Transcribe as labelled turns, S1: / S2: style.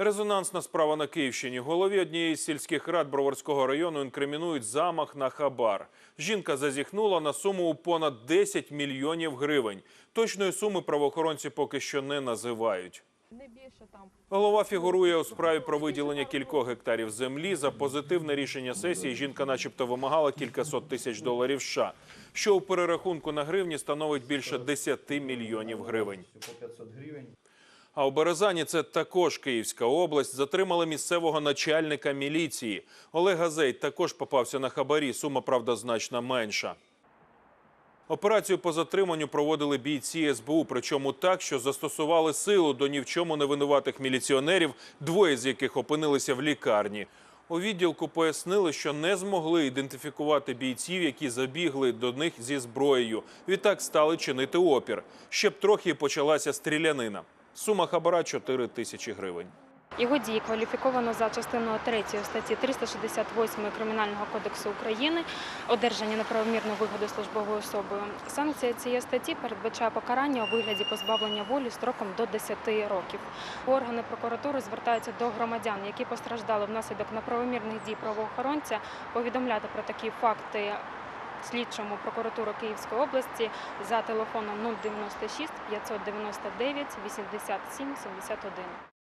S1: Резонансна справа на Київщині. Голові однієї з сільських рад Броварського району інкримінують замах на хабар. Жінка зазіхнула на суму у понад 10 мільйонів гривень. Точної суми правоохоронці поки що не називають.
S2: Не більше там.
S1: Голова фігурує у справі про виділення кількох гектарів землі. За позитивне рішення сесії жінка начебто вимагала кількасот тисяч доларів США, що у перерахунку на гривні становить більше 10 мільйонів гривень.
S3: По 500 гривень.
S1: А у Березані, це також Київська область, затримали місцевого начальника міліції. Олег Газей також попався на хабарі, сума, правда, значно менша. Операцію по затриманню проводили бійці СБУ, причому так, що застосували силу до ні в чому не винуватих міліціонерів, двоє з яких опинилися в лікарні. У відділку пояснили, що не змогли ідентифікувати бійців, які забігли до них зі зброєю. Відтак стали чинити опір. Ще б трохи почалася стрілянина. Сума хабара 4 тисячі гривень.
S2: Його дії кваліфіковано за частиною 3 статті 368 Кримінального кодексу України одержання неправомірної вигоди службовою особою. Санкція цієї статті передбачає покарання у вигляді позбавлення волі строком до 10 років. Органи прокуратури звертаються до громадян, які постраждали внаслідок неправомірних дій правоохоронця, повідомляти про такі факти. Слідчому прокуратуру Київської області за телефоном 096 599 87 71.